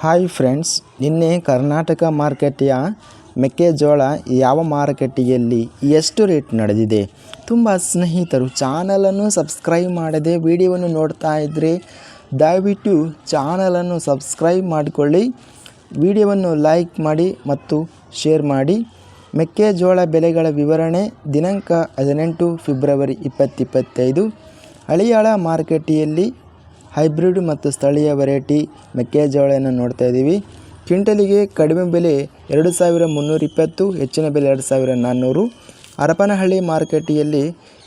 Hi friends ನಿನ್ನೆ ಕರ್ನಾಟಕ ಮಾರುಕಟ್ಟೆಯ ಮೆಕ್ಕೆಜೋಳ ಯಾವ ಮಾರುಕಟ್ಟೆಯಲ್ಲಿ ಎಷ್ಟು ರೇಟ್ ನಡೆದಿದೆ? ತುಂಬ ಸ್ನೇಹಿತರು ಚಾನಲನ್ನು ಸಬ್ಸ್ಕ್ರೈಬ್ ಮಾಡದೆ ವಿಡಿಯೋವನ್ನು ನೋಡ್ತಾ ಇದ್ದರೆ ದಯವಿಟ್ಟು ಚಾನಲನ್ನು ಸಬ್ಸ್ಕ್ರೈಬ್ ಮಾಡಿಕೊಳ್ಳಿ, ವಿಡಿಯೋವನ್ನು ಲೈಕ್ ಮಾಡಿ ಮತ್ತು ಶೇರ್ ಮಾಡಿ. ಮೆಕ್ಕೆಜೋಳ ಬೆಲೆಗಳ ವಿವರಣೆ ದಿನಾಂಕ ಹದಿನೆಂಟು ಫೆಬ್ರವರಿ ಇಪ್ಪತ್ತಿಪ್ಪತ್ತೈದು ಹಳಿಯಾಳ ಮಾರುಕಟ್ಟೆಯಲ್ಲಿ ಹೈಬ್ರಿಡ್ ಮತ್ತು ಸ್ಥಳೀಯ ವೆರೈಟಿ ಮೆಕ್ಕೆಜೋಳವನ್ನು ನೋಡ್ತಾ ಇದ್ದೀವಿ. ಕ್ವಿಂಟಲಿಗೆ ಕಡಿಮೆ ಬೆಲೆ ಎರಡು ಸಾವಿರ ಮುನ್ನೂರ ಇಪ್ಪತ್ತು, ಹೆಚ್ಚಿನ ಬೆಲೆ ಎರಡು ಸಾವಿರ ನಾನ್ನೂರು. ಹರಪನಹಳ್ಳಿ ಮಾರುಕಟ್ಟೆಯಲ್ಲಿ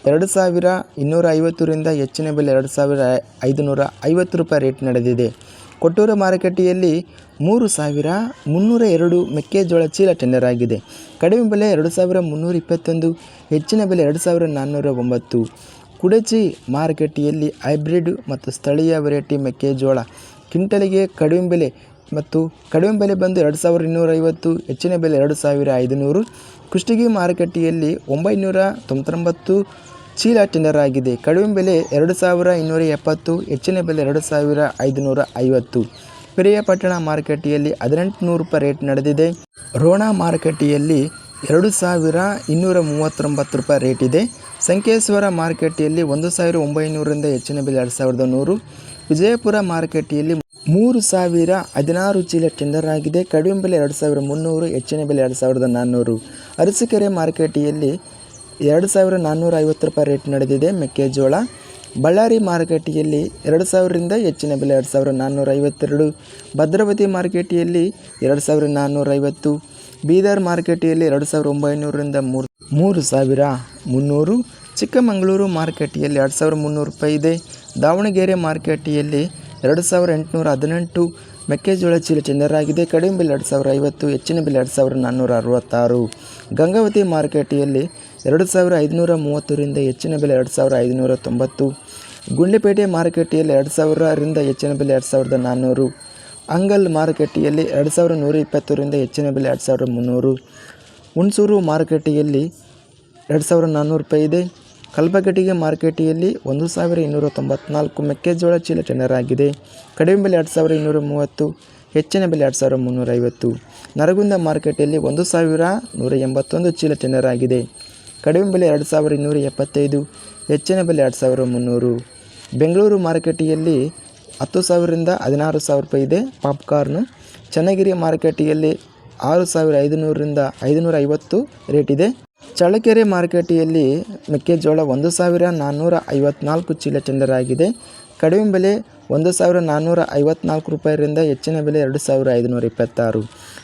ಎರಡು ಸಾವಿರ ಇನ್ನೂರ ಐವತ್ತರಿಂದ ಹೆಚ್ಚಿನ ಬೆಲೆ ಎರಡು ಸಾವಿರ ಐದುನೂರ ಐವತ್ತು ರೂಪಾಯಿ ರೇಟ್ ನಡೆದಿದೆ. ಕೊಟ್ಟೂರು ಮಾರುಕಟ್ಟೆಯಲ್ಲಿ ಮೂರು ಸಾವಿರ ಮುನ್ನೂರ ಎರಡು ಮೆಕ್ಕೆಜೋಳ ಚೀಲ ಟೆಂಡರ್ ಆಗಿದೆ. ಕಡಿಮೆ ಬೆಲೆ ಎರಡು ಸಾವಿರ ಮುನ್ನೂರ ಇಪ್ಪತ್ತೊಂದು, ಹೆಚ್ಚಿನ ಬೆಲೆ ಎರಡು ಸಾವಿರ ನಾನ್ನೂರ ಒಂಬತ್ತು. ಕುಡಚಿ ಮಾರುಕಟ್ಟೆಯಲ್ಲಿ ಹೈಬ್ರಿಡ್ ಮತ್ತು ಸ್ಥಳೀಯ ವೆರೈಟಿ ಮೆಕ್ಕೆಜೋಳ ಕ್ವಿಂಟಲಿಗೆ ಕಡಿಮೆ ಬೆಲೆ ಮತ್ತು ಕಡಿಮೆ ಬೆಲೆ ಬಂದು ಎರಡು ಸಾವಿರದ ಇನ್ನೂರ ಐವತ್ತು ಹೆಚ್ಚಿನ ಬೆಲೆ ಎರಡು ಸಾವಿರ ಐದುನೂರು. ಕುಷ್ಟಗಿ ಮಾರುಕಟ್ಟೆಯಲ್ಲಿ ಒಂಬೈನೂರ ತೊಂಬತ್ತೊಂಬತ್ತು ಚೀಲ ಟೆಂಡರ್ ಆಗಿದೆ. ಕಡಿಮೆ ಬೆಲೆ ಎರಡು ಸಾವಿರ ಇನ್ನೂರ ಎಪ್ಪತ್ತು, ಹೆಚ್ಚಿನ ಬೆಲೆ ಎರಡು ಸಾವಿರ ಐದುನೂರ ಐವತ್ತು. ಪಿರಿಯಾಪಟ್ಟಣ ಮಾರುಕಟ್ಟೆಯಲ್ಲಿ ಹದಿನೆಂಟು ನೂರು ರೂಪಾಯಿ ರೇಟ್ ನಡೆದಿದೆ. ರೋಣ ಮಾರುಕಟ್ಟೆಯಲ್ಲಿ ಎರಡು ಸಾವಿರ ಇನ್ನೂರ ಮೂವತ್ತೊಂಬತ್ತು ರೂಪಾಯಿ ರೇಟ್ ಇದೆ. ಸಂಕೇಶ್ವರ ಮಾರುಕಟ್ಟೆಯಲ್ಲಿ ಒಂದು ಸಾವಿರ ಒಂಬೈನೂರರಿಂದ ಹೆಚ್ಚಿನ ಬೆಲೆ ಎರಡು ಸಾವಿರದ ನೂರು. ವಿಜಯಪುರ ಮಾರುಕಟ್ಟೆಯಲ್ಲಿ ಮೂರು ಸಾವಿರ ಹದಿನಾರು ಚೀಲ ಟೆಂಡರ್ ಆಗಿದೆ. ಕಡಿಮೆ ಬೆಲೆ ಎರಡು ಸಾವಿರ ಮುನ್ನೂರು, ಹೆಚ್ಚಿನ ಬೆಲೆ ಎರಡು ಸಾವಿರದ ನಾನ್ನೂರು. ಅರಸೀಕೆರೆ ಮಾರುಕಟ್ಟೆಯಲ್ಲಿ ಎರಡು ಸಾವಿರ ನಾನ್ನೂರ ಐವತ್ತು ರೂಪಾಯಿ ರೇಟ್ ನಡೆದಿದೆ. ಮೆಕ್ಕೆಜೋಳ ಬಳ್ಳಾರಿ ಮಾರುಕಟ್ಟೆಯಲ್ಲಿ ಎರಡು ಸಾವಿರದಿಂದ ಹೆಚ್ಚಿನ ಬೆಲೆ ಎರಡು ಸಾವಿರ ನಾನ್ನೂರ ಐವತ್ತೆರಡು. ಭದ್ರಾವತಿ ಮಾರುಕಟ್ಟೆಯಲ್ಲಿ ಎರಡು ಸಾವಿರ ನಾನ್ನೂರ ಐವತ್ತು. ಬೀದರ್ ಮಾರುಕಟ್ಟೆಯಲ್ಲಿ ಎರಡು ಸಾವಿರ ಒಂಬೈನೂರರಿಂದ ಮೂರು ಮೂರು ಸಾವಿರ ಮುನ್ನೂರು ಚಿಕ್ಕಮಗಳೂರು ಮಾರುಕಟ್ಟೆಯಲ್ಲಿ ಎರಡು ಸಾವಿರ ಮುನ್ನೂರು ರೂಪಾಯಿ ಇದೆ ದಾವಣಗೆರೆ ಮಾರುಕಟ್ಟೆಯಲ್ಲಿ ಎರಡು ಸಾವಿರ ಎಂಟುನೂರ ಹದಿನೆಂಟು ಮೆಕ್ಕೆಜೋಳ ಚೀಲ ಚೆನ್ನರಾಗಿದೆ ಕಡಿಮೆ ಬೆಲೆ ಎರಡು ಸಾವಿರ ಐವತ್ತು ಹೆಚ್ಚಿನ ಬೆಲೆ ಎರಡು ಸಾವಿರ ನಾನ್ನೂರ ಅರವತ್ತಾರು ಗಂಗಾವತಿ ಮಾರುಕಟ್ಟೆಯಲ್ಲಿ ಎರಡು ಸಾವಿರ ಐದುನೂರ ಮೂವತ್ತರಿಂದ ಹೆಚ್ಚಿನ ಬೆಲೆ ಎರಡು ಸಾವಿರ ಐದುನೂರ ತೊಂಬತ್ತು ಗುಂಡ್ಲಪೇಟೆ ಮಾರುಕಟ್ಟೆಯಲ್ಲಿ ಎರಡು ಸಾವಿರರಿಂದ ಹೆಚ್ಚಿನ ಬೆಲೆ ಎರಡು ಸಾವಿರದ ನಾನ್ನೂರು ಅಂಗಲ್ ಮಾರುಕಟ್ಟೆಯಲ್ಲಿ ಎರಡು ಸಾವಿರ ನೂರ ಇಪ್ಪತ್ತರಿಂದ ಹೆಚ್ಚಿನ ಬೆಲೆ ಎರಡು ಸಾವಿರದ ಮುನ್ನೂರು ಹುಣಸೂರು ಮಾರುಕಟ್ಟೆಯಲ್ಲಿ ಎರಡು ಸಾವಿರ ನಾನ್ನೂರು ರೂಪಾಯಿ ಇದೆ. ಕಲ್ಪಗಟ್ಟಿಗೆ ಮಾರ್ಕೆಟಿಯಲ್ಲಿ ಒಂದು ಸಾವಿರ ಇನ್ನೂರ ತೊಂಬತ್ನಾಲ್ಕು ಮೆಕ್ಕೆಜೋಳ ಚೀಲ ಆಗಿದೆ ಕಡಿಮೆ ಬೆಲೆ ಎರಡು ಸಾವಿರ ಇನ್ನೂರ ಮೂವತ್ತು, ಹೆಚ್ಚಿನ ಬೆಲೆ ಎರಡು ಸಾವಿರ ಮುನ್ನೂರ ಐವತ್ತು ನರಗುಂದ ಮಾರ್ಕೆಟಲ್ಲಿ ಒಂದು ಸಾವಿರ ನೂರ ಎಂಬತ್ತೊಂದು ಚೀಲ ಆಗಿದೆ ಕಡಿಮೆ ಬೆಲೆ ಎರಡು ಸಾವಿರ ಇನ್ನೂರ ಎಪ್ಪತ್ತೈದು, ಹೆಚ್ಚಿನ ಬೆಲೆ ಎರಡು ಸಾವಿರ ಮುನ್ನೂರು. ಬೆಂಗಳೂರು ಮಾರುಕಟ್ಟೆಯಲ್ಲಿ ಹತ್ತು ಸಾವಿರದಿಂದ ಹದಿನಾರು ಸಾವಿರ ರೂಪಾಯಿ ಇದೆ. ಪಾಪ್ಕಾರ್ನು ಚನ್ನಗಿರಿ ಮಾರುಕಟ್ಟೆಯಲ್ಲಿ ಆರು ಸಾವಿರ ಐದುನೂರರಿಂದ ಐದುನೂರ ಐವತ್ತು ರೇಟ್ ಇದೆ. ಚಳ್ಳಕೆರೆ ಮಾರುಕಟ್ಟೆಯಲ್ಲಿ ಮೆಕ್ಕೆಜೋಳ ಒಂದು ಸಾವಿರ ನಾನ್ನೂರ ಐವತ್ನಾಲ್ಕು ಚೀಲ ಟೆಂಡರ್ ಆಗಿದೆ ಕಡಿಮೆ ಬೆಲೆ ಒಂದು ಸಾವಿರ ನಾನ್ನೂರ ಐವತ್ನಾಲ್ಕು ರೂಪಾಯಿರಿಂದ ಹೆಚ್ಚಿನ ಬೆಲೆ ಎರಡು ಸಾವಿರ ಐದುನೂರ ಇಪ್ಪತ್ತಾರು.